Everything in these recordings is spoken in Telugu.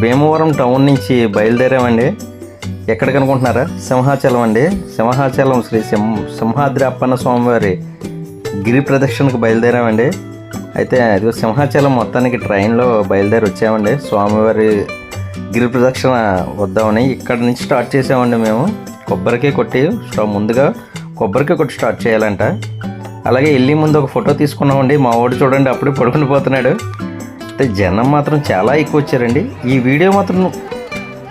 భీమవరం టౌన్ నుంచి బయలుదేరామండి. ఎక్కడ కనుకుంటున్నారా సింహాచలం అండి. సింహాచలం శ్రీ సింహ సింహాద్రి అప్పన్న స్వామివారి గిరి ప్రదక్షిణకు బయలుదేరామండి. అయితే అది సింహాచలం మొత్తానికి ట్రైన్లో బయలుదేరి వచ్చామండి. స్వామివారి గిరి ప్రదక్షిణ వద్దామని ఇక్కడ నుంచి స్టార్ట్ చేసామండి మేము. కొబ్బరికాయ కొట్టి స్టవ్ ముందుగా కొబ్బరికాయ కొట్టి స్టార్ట్ చేయాలంట. అలాగే వెళ్ళి ముందు ఒక ఫోటో తీసుకున్నామండి. మా వాడు చూడండి అప్పుడే పడుకుని పోతున్నాడు. అయితే జనం మాత్రం చాలా ఎక్కువ వచ్చారండి. ఈ వీడియో మాత్రం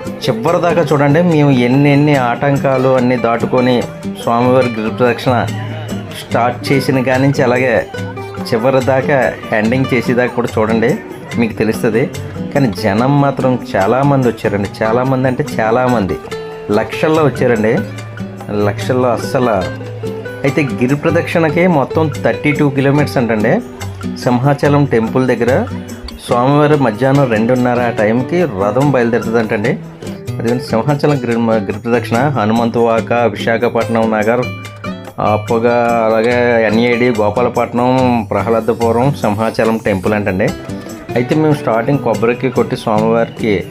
చివరి దాకా చూడండి. మేము ఎన్ని ఎన్ని ఆటంకాలు అన్నీ దాటుకొని స్వామివారి గిరి స్టార్ట్ చేసిన కాడి నుంచి అలాగే చివరి దాకా ఎండింగ్ చేసేదాకా కూడా చూడండి. మీకు తెలుస్తుంది. కానీ జనం మాత్రం చాలామంది వచ్చారండి. చాలామంది అంటే చాలామంది లక్షల్లో వచ్చారండి. లక్షల్లో అస్సలు. అయితే గిరి ప్రదక్షిణకి మొత్తం థర్టీ టూ కిలోమీటర్స్ అంటండి. సింహాచలం టెంపుల్ దగ్గర స్వామివారి మధ్యాహ్నం రెండున్నర ఆ టైంకి రథం బయలుదేరుతుందంటండి. అది సింహాచలం గిరి గిరి ప్రదక్షిణ హనుమంతువాక విశాఖపట్నం నగర్ అప్పగా అలాగే ఎన్ఏడి గోపాలపట్నం ప్రహ్లాదపురం సింహాచలం టెంపుల్ అంటండి. అయితే మేము స్టార్టింగ్ కొబ్బరికి కొట్టి స్వామివారికి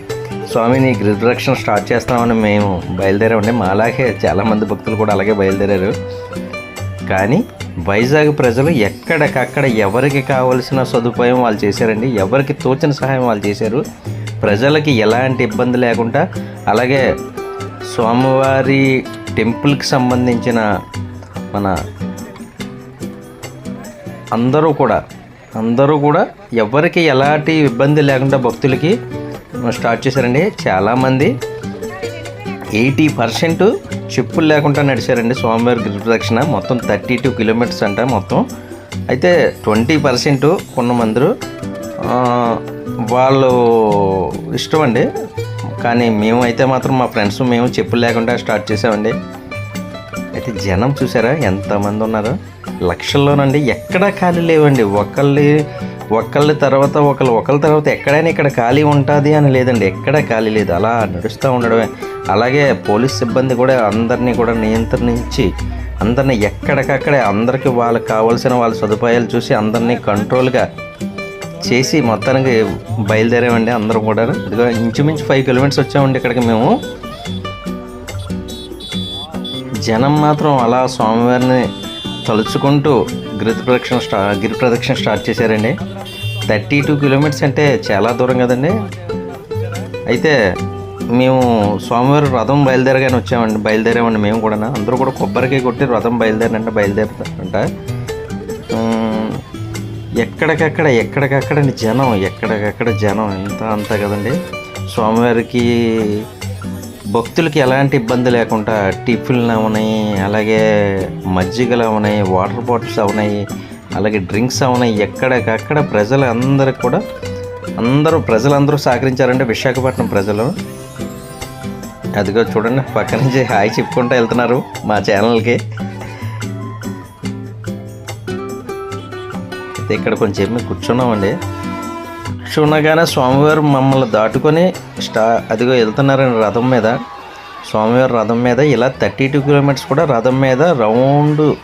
స్వామిని గిరి ప్రదక్షిణ స్టార్ట్ చేస్తామని మేము బయలుదేరామండి. మా అలాగే చాలామంది భక్తులు కూడా అలాగే బయలుదేరారు. కానీ వైజాగ్ ప్రజలు ఎక్కడికక్కడ ఎవరికి కావలసిన సదుపాయం వాళ్ళు చేశారండి ఎవరికి తోచిన సహాయం వాళ్ళు చేశారు ప్రజలకి ఎలాంటి ఇబ్బంది లేకుండా అలాగే స్వామివారి టెంపుల్కి సంబంధించిన మన అందరూ కూడా అందరూ కూడా ఎవరికి ఎలాంటి ఇబ్బంది లేకుండా భక్తులకి స్టార్ట్ చేశారండి. చాలామంది ఎయిటీ పర్సెంట్ చెప్పులు లేకుండా నడిచారండి స్వామివారి గిరి ప్రదక్షిణ. మొత్తం థర్టీ టూ కిలోమీటర్స్ అంట మొత్తం. అయితే ట్వంటీ పర్సెంట్ కొంతమంది వాళ్ళు ఇష్టం అండి. కానీ మేము అయితే మాత్రం మా ఫ్రెండ్స్ మేము చెప్పులు లేకుండా స్టార్ట్ చేసామండి. అయితే జనం చూసారా ఎంతమంది ఉన్నారు? లక్షల్లోనండి. ఎక్కడా ఖాళీ లేవండి. ఒకళ్ళు ఒకళ్ళ తర్వాత ఒకళ్ళు ఒకళ్ళ తర్వాత ఎక్కడైనా ఇక్కడ ఖాళీ ఉంటుంది అని లేదండి ఎక్కడ ఖాళీ లేదు. అలా నడుస్తూ ఉండడమే. అలాగే పోలీస్ సిబ్బంది కూడా అందరినీ కూడా నియంత్రించి అందరినీ ఎక్కడికక్కడే అందరికీ వాళ్ళకి కావాల్సిన వాళ్ళ సదుపాయాలు చూసి అందరినీ కంట్రోల్గా చేసి మొత్తానికి బయలుదేరామండి అందరం కూడా. ఇదిగో ఇంచుమించు ఫైవ్ కిలోమీటర్స్ వచ్చామండి ఇక్కడికి మేము. జనం మాత్రం అలా స్వామివారిని తలుచుకుంటూ గిరి ప్రదక్షిణ స్టా గిరి ప్రదక్షిణ స్టార్ట్ చేశారండి. థర్టీ టూ కిలోమీటర్స్ అంటే చాలా దూరం కదండి. అయితే మేము స్వామివారి రథం బయలుదేరగానే వచ్చామండి బయలుదేరామండి మేము కూడా అందరూ కూడా కొబ్బరికాయ కొట్టి రథం బయలుదేరంటే బయలుదేరుతారంట. ఎక్కడికక్కడ ఎక్కడికక్కడ జనం ఎక్కడికక్కడ జనం ఎంత అంత కదండి. స్వామివారికి భక్తులకి ఎలాంటి ఇబ్బంది లేకుండా టిఫిన్లు అవునాయి అలాగే మజ్జిగలు అవునాయి వాటర్ బాటిల్స్ అవునాయి అలాగే డ్రింక్స్ అవునాయి ఎక్కడికక్కడ ప్రజలు అందరికి కూడా అందరూ ప్రజలందరూ సహకరించారంటే విశాఖపట్నం ప్రజలు. అదిగో చూడండి పక్క నుంచి హాయ్ చెప్పుకుంటూ వెళ్తున్నారు మా ఛానల్కి. అయితే ఇక్కడ కొంచెం కూర్చున్నామండి. కూర్చున్నగానే స్వామివారు మమ్మల్ని దాటుకొని స్టా అదిగో వెళ్తున్నారండి రథం మీద. స్వామివారి రథం మీద ఇలా థర్టీ టూ కిలోమీటర్స్ కూడా రథం మీద రౌండ్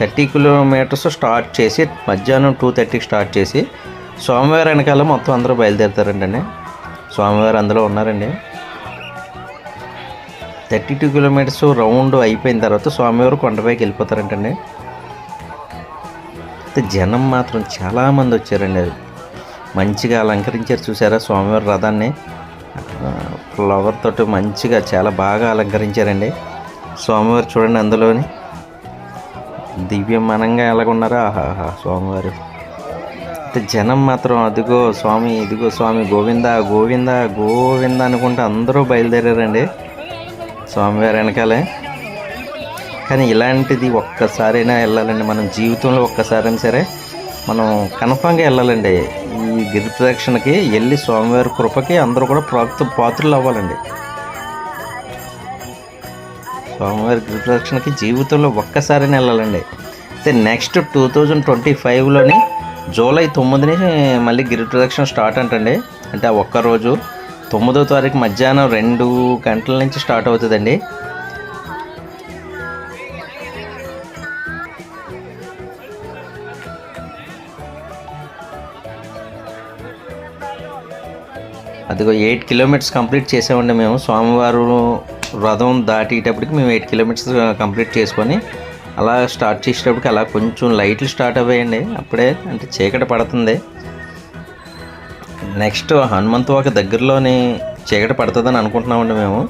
థర్టీ కిలోమీటర్స్ స్టార్ట్ చేసి మధ్యాహ్నం టూ థర్టీకి స్టార్ట్ చేసి స్వామివారి వెనకాల మొత్తం అందరూ బయలుదేరుతారండి స్వామివారు అందులో ఉన్నారండి. థర్టీ టూ కిలోమీటర్స్ రౌండ్ అయిపోయిన తర్వాత స్వామివారు కొండపైకి వెళ్ళిపోతారంటండి. జనం మాత్రం చాలామంది వచ్చారండి. అది మంచిగా అలంకరించారు చూసారా స్వామివారి రథాన్ని? ఫ్లవర్ తోటి మంచిగా చాలా బాగా అలంకరించారండి. స్వామివారు చూడండి అందులోని. దివ్యమానంగా ఎలాగున్నారా? ఆహాహా స్వామివారు. జనం మాత్రం అదిగో స్వామి ఇదిగో స్వామి గోవింద గోవింద గోవింద అనుకుంటే అందరూ బయలుదేరారండి స్వామివారి వెనకాలే. కానీ ఇలాంటిది ఒక్కసారైనా వెళ్ళాలండి. మనం జీవితంలో ఒక్కసారైనా సరే మనం కన్ఫామ్గా వెళ్ళాలండి. ఈ గిరి ప్రదక్షిణకి వెళ్ళి స్వామివారి కృపకి అందరూ కూడా ప్రాప్త పాత్రలు అవ్వాలండి. స్వామివారి గిరి ప్రదక్షిణకి జీవితంలో ఒక్కసారైనా వెళ్ళాలండి. అయితే నెక్స్ట్ టూ థౌజండ్ ట్వంటీ ఫైవ్లోని జూలై తొమ్మిదిని మళ్ళీ గిరి ప్రదక్షిణ స్టార్ట్ అంటండి. అంటే ఆ ఒక్కరోజు తొమ్మిదో తారీఖు మధ్యాహ్నం రెండు గంటల నుంచి స్టార్ట్ అవుతుందండి. అదిగో ఎయిట్ కిలోమీటర్స్ కంప్లీట్ చేసామండి మేము. స్వామివారు రథం దాటేటప్పటికి మేము ఎయిట్ కిలోమీటర్స్ కంప్లీట్ చేసుకొని అలా స్టార్ట్ చేసేటప్పటికి అలా కొంచెం లైట్లు స్టార్ట్ అవ్వాయండి. అప్పుడే అంటే చీకటి పడుతుంది. నెక్స్ట్ హనుమంతు ఒక దగ్గరలోని చీకటి పడుతుందని అనుకుంటున్నామండి మేము.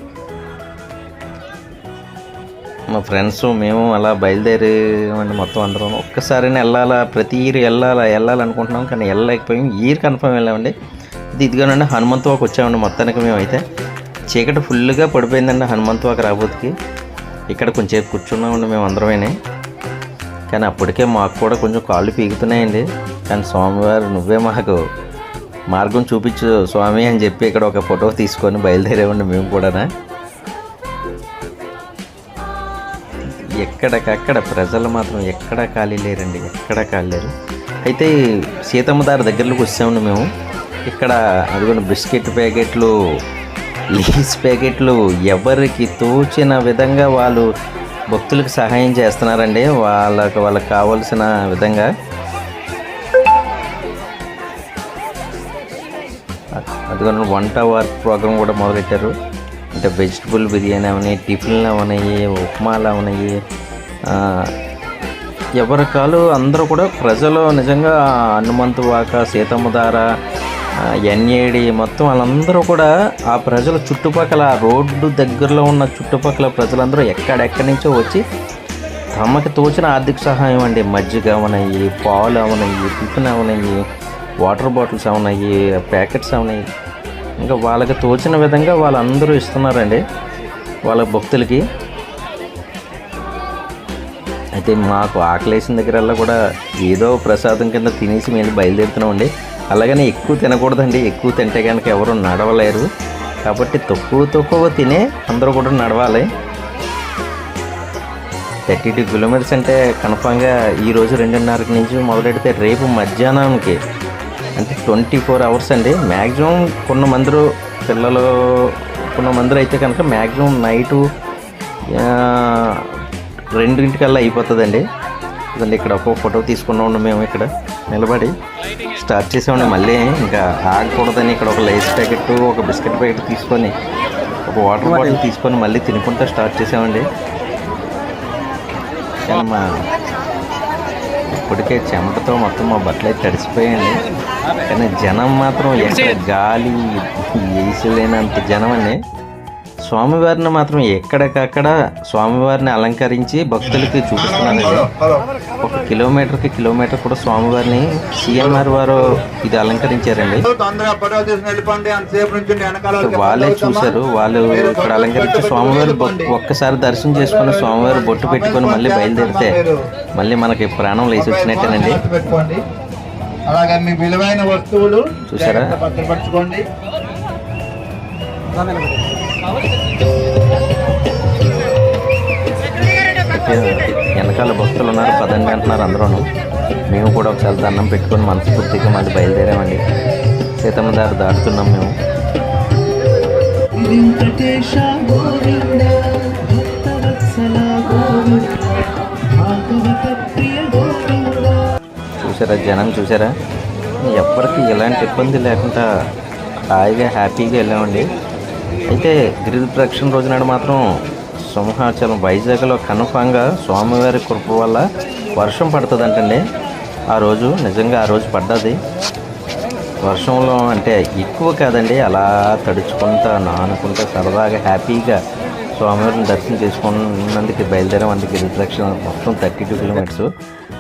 మా ఫ్రెండ్స్ మేము అలా బయలుదేరామండి మొత్తం అందరం. ఒక్కసారి వెళ్ళాలా? ప్రతి ఇయర్ వెళ్ళాలా? వెళ్ళాలనుకుంటున్నాం కానీ వెళ్ళలేకపోయాం. ఇయర్ కన్ఫర్మ్ వెళ్ళామండి. ఇదిగోనండి హనుమంతు వాక్ వచ్చామండి మొత్తానికి మేము అయితే చీకటి ఫుల్గా పడిపోయిందండి హనుమంతు వాక్ రాబోతుకి. ఇక్కడ కొంచెంసేపు కూర్చున్నామండి మేము అందరమే కానీ అప్పటికే మాకు కూడా కొంచెం కాళ్ళు పీగుతున్నాయండి కానీ స్వామివారు నువ్వే మాకు మార్గం చూపించు స్వామి అని చెప్పి ఇక్కడ ఒక ఫోటో తీసుకొని బయలుదేరేవండి మేము కూడా ఎక్కడికక్కడ ప్రజలు మాత్రం ఎక్కడ ఖాళీ లేరండి ఎక్కడ ఖాళీ లేరు. అయితే సీతమ్మ దారి దగ్గరలోకి వచ్చామండి మేము. ఇక్కడ అదిగోని బిస్కెట్ ప్యాకెట్లు లీస్ ప్యాకెట్లు ఎవరికి తోచిన విధంగా వాళ్ళు భక్తులకు సహాయం చేస్తున్నారండి. వాళ్ళకు వాళ్ళకి కావాల్సిన విధంగా. అదిగోండి వంట వర్క్ ప్రోగ్రామ్ కూడా మొదలెట్టారు. అంటే వెజిటబుల్ బిర్యానీ అవని టిఫిన్లు అవనయ్యి ఉప్మాలు అవనయ్యి ఎవరి కాలు అందరూ కూడా ప్రజలు నిజంగా హనుమంతు వాక సీతమ్మ దార ఎన్ఏడి మొత్తం వాళ్ళందరూ కూడా ఆ ప్రజల చుట్టుపక్కల రోడ్డు దగ్గరలో ఉన్న చుట్టుపక్కల ప్రజలందరూ ఎక్కడెక్కడి నుంచో వచ్చి తమకు తోచిన ఆర్థిక సహాయం అండి. మజ్జిగ అవనయ్యి పాలు అవనయ్యి టిఫిన్ అవనయ్యి వాటర్ బాటిల్స్ అవనయ్యి ప్యాకెట్స్ అవనయ్యి. ఇంకా వాళ్ళకి తోచిన విధంగా వాళ్ళందరూ ఇస్తున్నారండి వాళ్ళ భక్తులకి. అయితే మాకు ఆకలేసిన దగ్గరల్లా కూడా ఏదో ప్రసాదం కింద తినేసి మేము బయలుదేరుతున్నామండి. అలాగని ఎక్కువ తినకూడదండి. ఎక్కువ తింటే కనుక ఎవరు నడవలేరు. కాబట్టి తక్కువ తక్కువ తినే అందరూ కూడా నడవాలి. థర్టీ టూ కిలోమీటర్స్ అంటే కన్ఫామ్గా ఈరోజు రెండున్నరకు నుంచి మొదలెడితే రేపు మధ్యాహ్నానికి అంటే ట్వంటీ ఫోర్ అవర్స్ అండి. మ్యాక్సిమం కొంతమంది పిల్లలు కొంతమంది అయితే కనుక మ్యాక్సిమం నైటు రెండింటికల్లా అయిపోతుందండి. అండి ఇక్కడ ఒక ఫోటో తీసుకున్నాం మేము ఇక్కడ నిలబడి స్టార్ట్ చేసామండి మళ్ళీ ఇంకా ఆగకూడదని ఇక్కడ ఒక లైస్ ప్యాకెట్ ఒక బిస్కెట్ ప్యాకెట్ తీసుకొని ఒక వాటర్ బాటిల్ తీసుకొని మళ్ళీ తినుకుంటా స్టార్ట్ చేసామండి కానీ మా ఇప్పటికే చెమటతో మొత్తం మా బట్టలు అయితే తడిసిపోయాయండి. కానీ జనం మాత్రం ఎక్కడ గాలి వేసలేనంత జనం అండి స్వామివారిని మాత్రం ఎక్కడికక్కడ స్వామివారిని అలంకరించి భక్తులకి చూపిస్తున్నారండి ఒక కిలోమీటర్కి కిలోమీటర్ కూడా స్వామివారిని సిఎంఆర్ వారు ఇది అలంకరించారండి. వాళ్ళే చూశారు వాళ్ళు ఇక్కడ అలంకరించి స్వామివారి ఒక్కసారి దర్శనం చేసుకుని స్వామివారి బొట్టు పెట్టుకొని మళ్ళీ బయలుదేరితే మళ్ళీ మనకి ప్రాణం లేచి వచ్చినట్టేనండి. అలాగే మీ విలువైన వస్తువులు చూసారా? భద్రపరచుకోండి. వెనకాల భక్తులు ఉన్నారు పదండి అంటున్నారు అందరూ మేము కూడా ఒకసారి దండం పెట్టుకొని మనస్ఫూర్తిగా మళ్ళీ బయలుదేరామండి. సీతమ్మ దారి దాటుతున్నాం మేము. చూసారా జనం చూసారా? ఎవ్వరికి ఎలాంటి ఇబ్బంది లేకుండా హాయిగా హ్యాపీగా వెళ్ళామండి. అయితే గిరిజ ప్రదక్షిణ రోజు నాడు మాత్రం సింహాచలం వైజాగ్లో కన్ఫామ్గా స్వామివారి కృప వల్ల వర్షం పడుతుందంటండి. ఆ రోజు నిజంగా ఆ రోజు పడ్డది. వర్షంలో అంటే ఎక్కువ కాదండి అలా తడుచుకుంటా నానుకుంటా సరదాగా హ్యాపీగా స్వామివారిని దర్శనం చేసుకున్నందుకు బయలుదేరామండి గిరి ప్రదక్షిణ మొత్తం థర్టీ టూ కిలోమీటర్స్.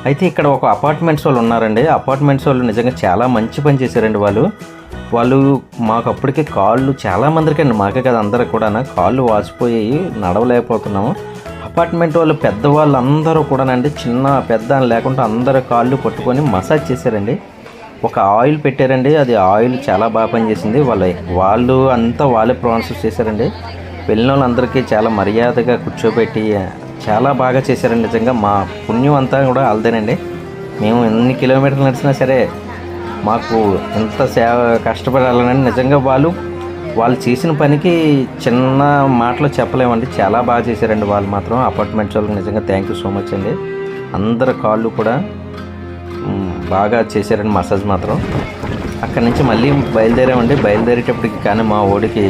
అయితే ఇక్కడ ఒక అపార్ట్మెంట్స్ వాళ్ళు ఉన్నారండి. అపార్ట్మెంట్స్ వాళ్ళు నిజంగా చాలా మంచి పని చేశారండి వాళ్ళు. వాళ్ళు మాకు అప్పటికే కాళ్ళు చాలా మందికి అండి మాకే కదా అందరికి కూడా కాళ్ళు వాసిపోయాయి నడవలేకపోతున్నాము. అపార్ట్మెంట్ వాళ్ళు పెద్దవాళ్ళు అందరూ కూడానండి. చిన్న పెద్ద అని లేకుండా అందరు కాళ్ళు పట్టుకొని మసాజ్ చేశారండి. ఒక ఆయిల్ పెట్టారండి. అది ఆయిల్ చాలా బాగా పనిచేసింది. వాళ్ళ వాళ్ళు అంతా వాళ్ళే ప్రాన్సెస్ చేశారండి. వెళ్ళిన వాళ్ళందరికీ చాలా మర్యాదగా కూర్చోబెట్టి చాలా బాగా చేశారండి. నిజంగా మా పుణ్యం అంతా కూడా వాళ్ళదేనండి. మేము ఎన్ని కిలోమీటర్లు నడిచినా సరే మాకు ఎంత సేవ కష్టపడాలని నిజంగా వాళ్ళు వాళ్ళు చేసిన పనికి చిన్న మాటలు చెప్పలేమండి. చాలా బాగా చేశారండి వాళ్ళు మాత్రం. అపార్ట్మెంట్స్ వాళ్ళకి నిజంగా థ్యాంక్ యూ సో మచ్ అండి. అందరి కాళ్ళు కూడా బాగా చేశారండి మసాజ్ మాత్రం. అక్కడి నుంచి మళ్ళీ బయలుదేరామండి. బయలుదేరేటప్పటికి కానీ మా ఓడికి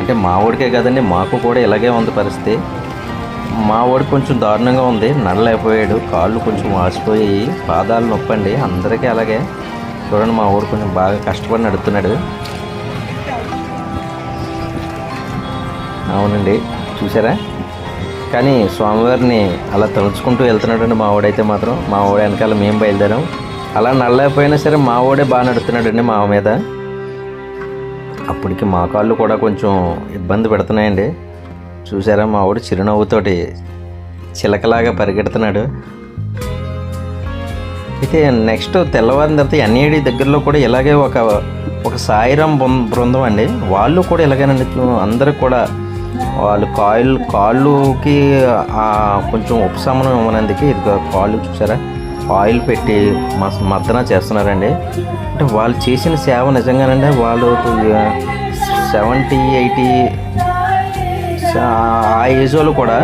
అంటే మా ఓడికే కదండి మాకు కూడా ఇలాగే ఉంది పరిస్థితి. మా ఓడి కొంచెం దారుణంగా ఉంది. నడలేకపోయాడు. కాళ్ళు కొంచెం వాసిపోయి పాదాలు నొప్పండి. అందరికీ అలాగే. చూడండి మా ఊరు కొంచెం బాగా కష్టపడి నడుపుతున్నాడు. అవునండి చూసారా? కానీ స్వామివారిని అలా తలుచుకుంటూ వెళ్తున్నాడండి మా వాడైతే మాత్రం. మా వాడు వెనకాల మేము బయలుదేరాం. అలా నడలేకపోయినా సరే మా వాడే బాగా నడుతున్నాడండి మా మీద. అప్పటికి మా కాళ్ళు కూడా కొంచెం ఇబ్బంది పెడుతున్నాయండి. చూసారా మా వాడు చిరునవ్వుతోటి చిలకలాగా పరిగెడుతున్నాడు. అయితే నెక్స్ట్ తెల్లవారిన తర్వాత ఎన్ఏడి దగ్గరలో కూడా ఇలాగే ఒక ఒక సాయిరాం బృందం అండి. వాళ్ళు కూడా ఇలాగేనండి. అందరూ కూడా వాళ్ళు కాళ్ళు కాళ్ళుకి కొంచెం ఉపశమనం ఇవ్వనందుకు ఇది కాళ్ళు చూసారా? ఆయిల్ పెట్టి మస్ మద్దన చేస్తున్నారండి. అంటే వాళ్ళు చేసిన సేవ నిజంగానండి. వాళ్ళు సెవెంటీ ఎయిటీ ఆ ఏజ్ వాళ్ళు కూడా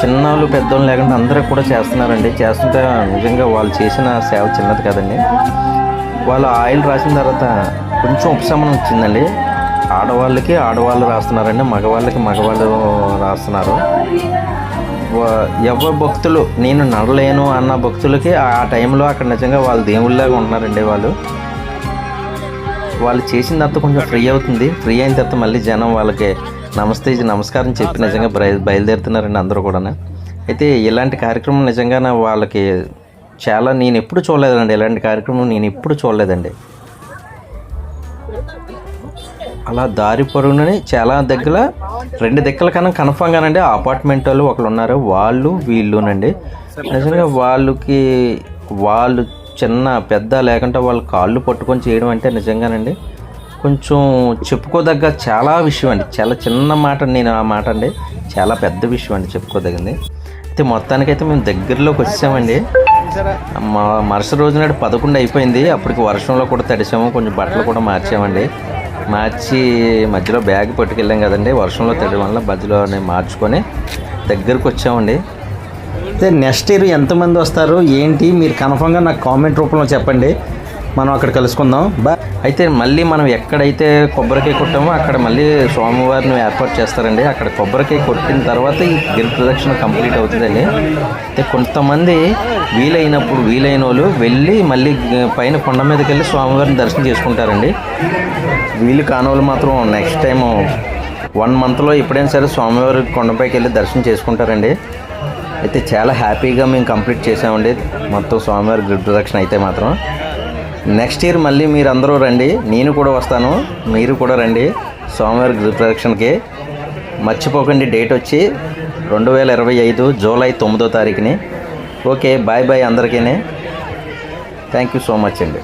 చిన్నవాళ్ళు పెద్దవాళ్ళు లేకుండా అందరూ కూడా చేస్తున్నారండి. చేస్తుంటే నిజంగా వాళ్ళు చేసిన సేవ చిన్నది కదండి. వాళ్ళు ఆయిల్ రాసిన తర్వాత కొంచెం ఉపశమనం వచ్చిందండి. ఆడవాళ్ళకి ఆడవాళ్ళు రాస్తున్నారండి మగవాళ్ళకి మగవాళ్ళు రాస్తున్నారు. ఎవరు ఎవరి భక్తులు నేను నడలేను అన్న భక్తులకి ఆ టైంలో అక్కడ నిజంగా వాళ్ళు దేవుళ్ళలాగా ఉన్నారండి వాళ్ళు. వాళ్ళు చేసిన తర్వాత కొంచెం ఫ్రీ అవుతుంది. ఫ్రీ అయిన తర్వాత మళ్ళీ జనం వాళ్ళకి నమస్తే ఇది నమస్కారం చెప్పి నిజంగా బయ- బయలుదేరుతున్నారండి అందరూ కూడా అయితే ఇలాంటి కార్యక్రమం నిజంగా వాళ్ళకి చాలా నేను ఎప్పుడు చూడలేదండి. ఇలాంటి కార్యక్రమం నేను ఎప్పుడు చూడలేదండి. అలా దారి పొరుగునని చాలా దగ్గర రెండు దిక్కల కన్నా కన్ఫామ్గానండి. అపార్ట్మెంట్ వాళ్ళు ఒకళ్ళు ఉన్నారు. వాళ్ళు వీళ్ళునండి. నిజంగా వాళ్ళకి వాళ్ళు చిన్న పెద్ద లేకుంటే వాళ్ళు కాళ్ళు పట్టుకొని చేయడం అంటే నిజంగానండి. కొంచెం చెప్పుకోదగ్గ చాలా విషయం అండి. చాలా చిన్న మాట నేను ఆ మాట అండి. చాలా పెద్ద విషయం అండి చెప్పుకోదగింది అయితే మొత్తానికైతే మేము దగ్గరలోకి వచ్చామండి. మా మరుసటి రోజు నాడు పదకొండు అయిపోయింది. అప్పటికి వర్షంలో కూడా తడిసాము. కొంచెం బట్టలు కూడా మార్చామండి. మార్చి మధ్యలో బ్యాగ్ పట్టుకెళ్ళాం కదండి. వర్షంలో తడి వల్ల మధ్యలో మార్చుకొని దగ్గరకు వచ్చామండి. అయితే నెక్స్ట్ ఇయర్ ఎంతమంది వస్తారు? ఏంటి? మీరు కన్ఫామ్గా నాకు కామెంట్ రూపంలో చెప్పండి. మనం అక్కడ కలుసుకుందాం. బా. అయితే మళ్ళీ మనం ఎక్కడైతే కొబ్బరికాయ కొట్టామో అక్కడ మళ్ళీ స్వామివారిని ఏర్పాటు చేస్తారండి. అక్కడ కొబ్బరికాయ కొట్టిన తర్వాత ఈ గిరి ప్రదక్షిణ కంప్లీట్ అవుతుందండి. అయితే కొంతమంది వీలైనప్పుడు వీలైన వాళ్ళు వెళ్ళి మళ్ళీ పైన కొండ మీదకి వెళ్ళి స్వామివారిని దర్శనం చేసుకుంటారండి. వీలు కాని మాత్రం నెక్స్ట్ టైం వన్ మంత్లో ఎప్పుడైనా సరే స్వామివారి కొండపైకి వెళ్ళి దర్శనం చేసుకుంటారండి. అయితే చాలా హ్యాపీగా మేము కంప్లీట్ చేసామండి. మొత్తం స్వామివారి గిరి ప్రదక్షిణ అయితే మాత్రం. నెక్స్ట్ ఇయర్ మళ్ళీ మీరు అందరూ రండి. నేను కూడా వస్తాను. మీరు కూడా రండి. స్వామివారి గిరి మర్చిపోకండి డేట్ వచ్చి రెండు వేల ఇరవై ఐదు జూలై తొమ్మిదో తారీఖుని. ఓకే బాయ్ బాయ్ అందరికీ థ్యాంక్ యూ సో మచ్ అండి.